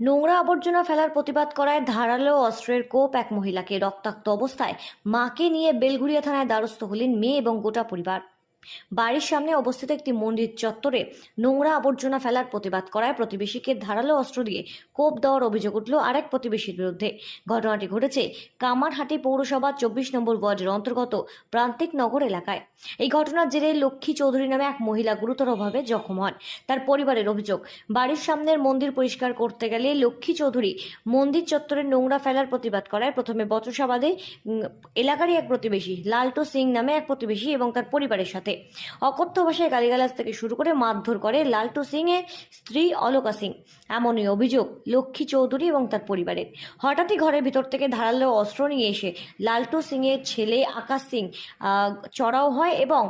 নোংরা আবর্জনা ফেলার প্রতিবাদ করায় ধারালো অস্ত্রের কোপ এক মহিলাকে রক্তাক্ত অবস্থায় মাকে নিয়ে বেলগুড়িয়া থানায় দ্বারস্থ হলেন মেয়ে এবং গোটা পরিবার। বাড়ির সামনে অবস্থিত একটি মন্দির চত্বরে নোংরা আবর্জনা ফেলার প্রতিবাদ করায় প্রতিবেশীকে ধারালো অস্ত্র দিয়ে কোপ দেওয়ার অভিযোগ উঠল আরেক প্রতিবেশীর বিরুদ্ধে। ঘটনাটি ঘটেছে কামারহাটি পৌরসভা চব্বিশ নম্বর ওয়ার্ডের অন্তর্গত প্রান্তিক নগর এলাকায়। এই ঘটনার জেরে লক্ষ্মী চৌধুরী নামে এক মহিলা গুরুতরভাবে জখম হন। তার পরিবারের অভিযোগ, বাড়ির সামনের মন্দির পরিষ্কার করতে গেলে লক্ষ্মী চৌধুরী মন্দির চত্বরে নোংরা ফেলার প্রতিবাদ করায় প্রথমে বচসাবাদে এলাকারই এক প্রতিবেশী, লালটু সিং নামে এক প্রতিবেশী এবং তার পরিবারের সাথে অকথ্য ভাষায় গালিগালাজ থেকে শুরু করে মারধর করে লালটু সিং এর স্ত্রী অলোকা সিং। এমনই অভিযোগ লক্ষ্মী চৌধুরী এবং তার পরিবারের। হঠাৎই ঘরের ভিতর থেকে ধারালো অস্ত্র নিয়ে এসে লালটু সিং এর ছেলে আকাশ সিং চড়াও হয় এবং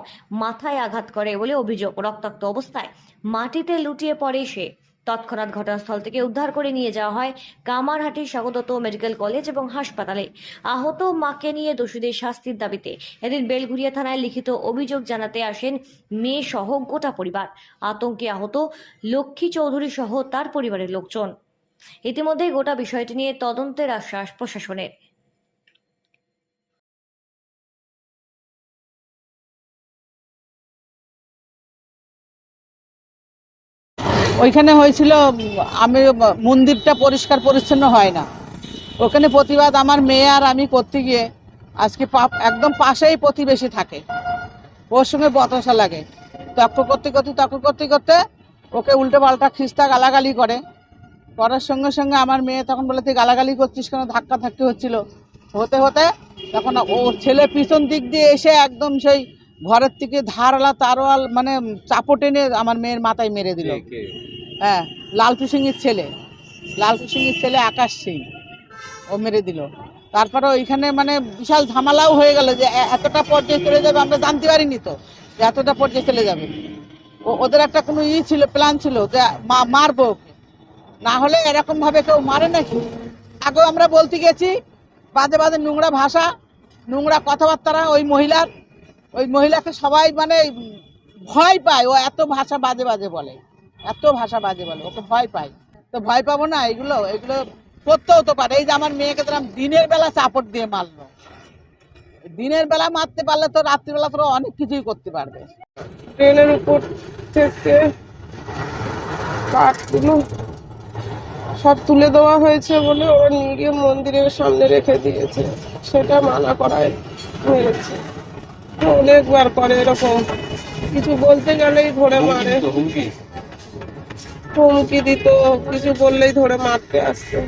মাথায় আঘাত করে বলে অভিযোগ। রক্তাক্ত অবস্থায় মাটিতে লুটিয়ে পড়ে সে। তৎক্ষণাৎ ঘটনাস্থল থেকে উদ্ধার করে নিয়ে যাওয়া হয় কামারহাটির স্বাগতত মেডিকেল কলেজ এবং হাসপাতালে। আহত মাকে নিয়ে দোষীদের শাস্তির দাবিতে এদিন বেলঘুরিয়া থানায় লিখিত অভিযোগ জানাতে আসেন মেয়ে সহ গোটা পরিবার। আতঙ্কে আহত লক্ষ্মী চৌধুরী সহ তার পরিবারের লোকজন। ইতিমধ্যে গোটা বিষয়টি নিয়ে তদন্তের আশ্বাস প্রশাসনের। ওইখানে হয়েছিল, আমি মন্দিরটা পরিষ্কার পরিচ্ছন্ন হয় না। ওখানে প্রতিবাদ আমার মেয়ে আর আমি করতে গিয়ে আজকে একদম পাশেই প্রতিবেশী থাকে। ওর সঙ্গে বতাসা লাগে। তর্ক করতে করতে তর্ক করতে করতে ওকে উল্টো পাল্টা খিস্তা গালাগালি করে। করার সঙ্গে সঙ্গে আমার মেয়ে তখন বলে, তুই গালাগালি করছিস কেন? ধাক্কা ধাক্কি হচ্ছিল। হতে হতে তখন ওর ছেলে পিছন দিক দিয়ে এসে একদম সেই ঘরের থেকে ধারালা, তারওয়াল মানে চাপো টেনে আমার মেয়ের মাথায় মেরে দিল। হ্যাঁ লালটু সিংয়ের ছেলে। লালটু সিংয়ের ছেলে আকাশ সিং। ও মেরে দিল। তারপরে ওইখানে মানে বিশাল ঝামেলাও হয়ে গেল যে এতটা পর্যায়ে চলে যাবে, আমরা জানতে পারিনি তো যে এতটা পর্যায়ে চলে যাবে। ও ওদের একটা কোনো ই ছিল, প্ল্যান ছিল যে মারবো না হলে এরকম ভাবে কেউ মারে নাকি? আগেও আমরা বলতে গেছি, বাজে বাজে নোংরা ভাষা, নোংরা কথাবার্তা ওই মহিলার। ওই মহিলাকে সবাই মানে ভয় পায়, ও এত ভাষা বাজে বাজে বলে। এত ভাষা বাজে বলে ওকে ভয় পায় তো ভয় পাবো না এগুলো এগুলো করতে হতে পারে। এই যে আমার মেয়েকে তো দিনের বেলা চাপট দিয়ে মারলো। দিনের বেলা মারতে পারলে তো রাত্রিবেলা তোরা অনেক কিছুই করতে পারবে। ট্রেনের উপর থেকে কাঠগুলো সব তুলে দেওয়া হয়েছে বলে ওরা নিয়ে গিয়ে মন্দিরের সামনে রেখে দিয়েছে। সেটা মানা করায় মেরেছে। অনেকবার করে এরকম। কিছু বলতে গেলেই ধরে মারে। হুমকি দিত কিছু বললেই ধরে মারতে আসতো।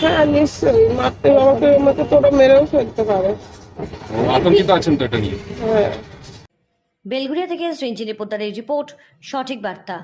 হ্যাঁ নিশ্চয়ই মারতে আমাকে আমাকে তোরা মেরেও ফেলতে পারে। আতঙ্কিত আছেন তো এটা নিয়ে? হ্যাঁ। বেলঘুরিয়া থেকে শ্রীঞ্জিনী পোদ্দারের রিপোর্ট সঠিক বার্তা।